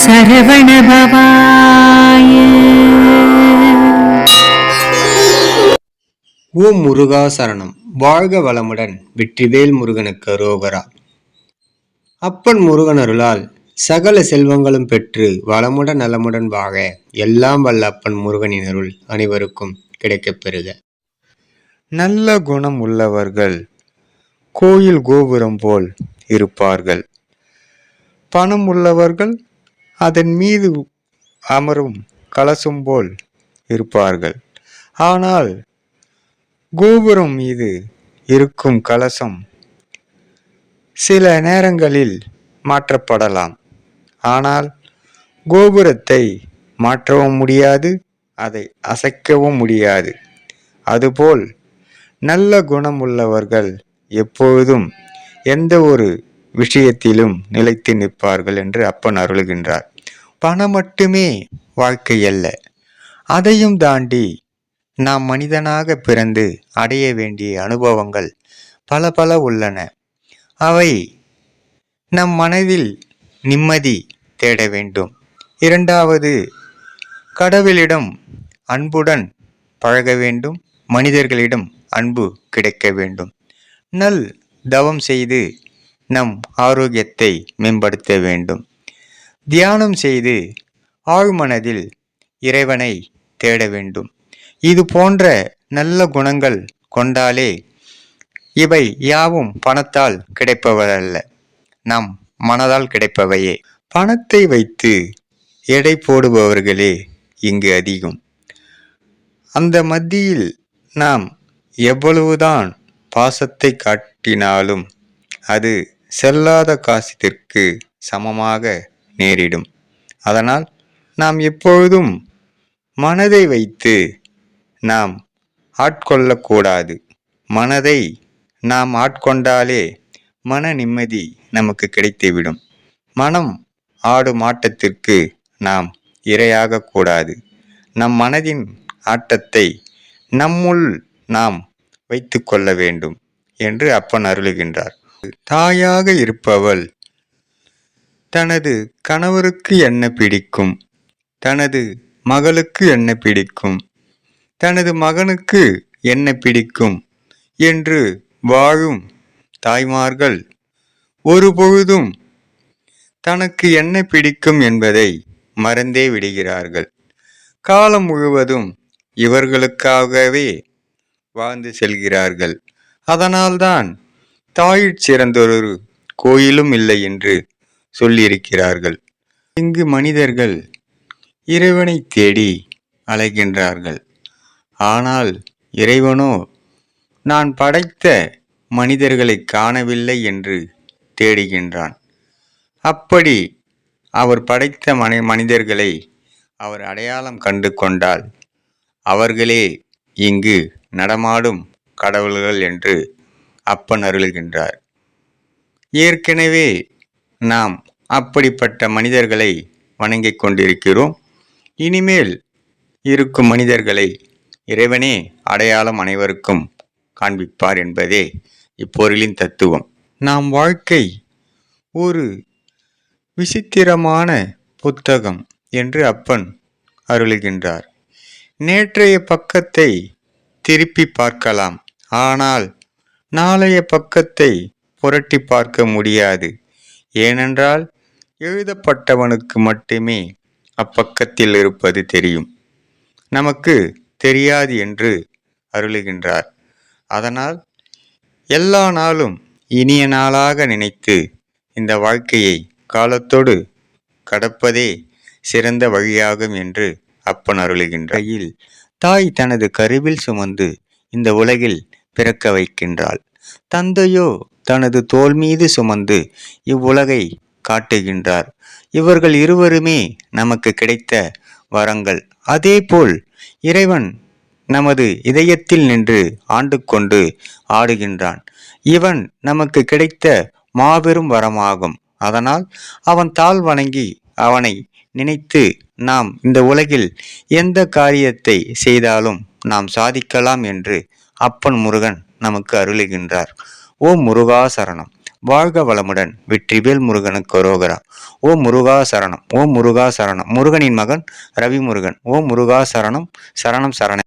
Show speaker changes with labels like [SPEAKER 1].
[SPEAKER 1] சரவணபவாய
[SPEAKER 2] ஓம் முருகா சரணம். வாழ்க வளமுடன் வெற்றிவேல் முருகனுக்கு அரோகரா. அப்பன் முருகன் அருளால் சகல செல்வங்களும் பெற்று வளமுடன் நலமுடன் வாக எல்லாம் வல்ல அப்பன் முருகனின் அருள் அனைவருக்கும் கிடைக்கப் பெறுக. நல்ல குணம் உள்ளவர்கள் கோயில் கோபுரம் போல் இருப்பார்கள். பணம் உள்ளவர்கள் அதன் மீது அமரும் கலசம் போல் இருப்பார்கள். ஆனால் கோபுரம் மீது இருக்கும் கலசம் சில நேரங்களில் மாற்றப்படலாம். ஆனால் கோபுரத்தை மாற்றவும் முடியாது அதை அசைக்கவும் முடியாது. அதுபோல் நல்ல குணம் உள்ளவர்கள் எப்பொழுதும் எந்த ஒரு விஷயத்திலும் நிலைத்து நிற்பார்கள் என்று அப்பன் அருளுகின்றார். பணம் மட்டுமே வாழ்க்கை அல்ல. அதையும் தாண்டி நாம் மனிதனாக பிறந்து அடைய வேண்டிய அனுபவங்கள் பல பல உள்ளன. அவை நம் மனதில் நிம்மதி தேட வேண்டும். இரண்டாவது கடவுளிடம் அன்புடன் பழக வேண்டும். மனிதர்களிடம் அன்பு கிடைக்க வேண்டும். நல் தவம் செய்து நம் ஆரோக்கியத்தை மேம்படுத்த வேண்டும். தியானம் செய்து ஆழ்மனதில் இறைவனை தேட வேண்டும். இது போன்ற நல்ல குணங்கள் கொண்டாலே இவை யாவும் பணத்தால் கிடைப்பவரல்ல நம் மனதால் கிடைப்பவையே. பணத்தை வைத்து எடை போடுபவர்களே இங்கு அதிகம். அந்த மத்தியில் நாம் எவ்வளவுதான் பாசத்தை காட்டினாலும் அது செல்லாத காசிற்கு சமமாக நேரிடும். அதனால் நாம் எப்பொழுதும் மனதை வைத்து நாம் ஆட்கொள்ளக்கூடாது. மனதை நாம் ஆட்கொண்டாலே மன நிம்மதி நமக்கு கிடைத்துவிடும். மனம் ஆடும் ஆட்டத்திற்கு நாம் இரையாக கூடாது. நம் மனதின் ஆட்டத்தை நம்முள் நாம் வைத்து கொள்ள வேண்டும் என்று அப்பன் அருளுகின்றார். தாயாக இருப்பவள். தனது கணவருக்கு என்ன பிடிக்கும்? தனது மகளுக்கு என்ன பிடிக்கும்? தனது மகனுக்கு என்ன பிடிக்கும்? என்று வாழும் தாய்மார்கள் ஒருபொழுதும் தனக்கு என்ன பிடிக்கும் என்பதை மறந்தே விடுகிறார்கள். காலம் முழுவதும் இவர்களுக்காகவே வாழ்ந்து செல்கிறார்கள். அதனால்தான் தாயிற் சிறந்தொரு கோயிலும் இல்லை என்று சொல்லியிருக்கிறார்கள். இங்கு மனிதர்கள் இறைவனை தேடி அலைகின்றார்கள். ஆனால் இறைவனோ நான் படைத்த மனிதர்களை காணவில்லை என்று தேடுகின்றான். அப்படி அவர் படைத்த மனி மனிதர்களை அவர் அடையாளம் கண்டு கொண்டால் அவர்களே இங்கு நடமாடும் கடவுள்கள் என்று அப்பன் அருளுகின்றார். ஏற்கனவே நாம் அப்படிப்பட்ட மனிதர்களை வணங்கிக் கொண்டிருக்கிறோம். இனிமேல் இருக்கும் மனிதர்களை இறைவனே அடையாளம் அனைவருக்கும் காண்பிப்பார் என்பதே இப்பொருளின் தத்துவம். நாம் வாழ்க்கை ஒரு விசித்திரமான புத்தகம் என்று அப்பன் அருளுகின்றார். நேற்றைய பக்கத்தை திருப்பி பார்க்கலாம். ஆனால் நாளைய பக்கத்தை புரட்டி பார்க்க முடியாது. ஏனென்றால் எழுதப்பட்டவனுக்கு மட்டுமே அப்பக்கத்தில் இருப்பது தெரியும். நமக்கு தெரியாது என்று அருளுகின்றார். அதனால் எல்லா நாளும் இனிய நாளாக நினைத்து இந்த வாழ்க்கையை காலத்தோடு கடப்பதே சிறந்த வழியாகும் என்று அப்பன் அருளுகின்றையில் தாய் தனது கருவில் சுமந்து இந்த உலகில் பிறக்க வைக்கின்றாள். தந்தையோ தனது தோல் மீது சுமந்து இவ்வுலகை காட்டுகின்றார். இவர்கள் இருவருமே நமக்கு கிடைத்த வரங்கள். அதேபோல் இறைவன் நமது இதயத்தில் நின்று ஆண்டு கொண்டு ஆடுகின்றான். இவன் நமக்கு கிடைத்த மாபெரும் வரமாகும். அதனால் அவன் தாழ் வணங்கி அவனை நினைத்து நாம் இந்த உலகில் எந்த காரியத்தை செய்தாலும் நாம் சாதிக்கலாம் என்று அப்பன் முருகன் நமக்கு அருளுகின்றார். ஓ முருகா சரணம். வாழ்க வளமுடன் வெற்றிவேல் முருகனுக்கு ரோகரா ஓ முருகா சரணம். ஓ முருகா சரணம். முருகனின் மகன் ரவி முருகன் ஓ முருகா சரணம். சரணம் சரண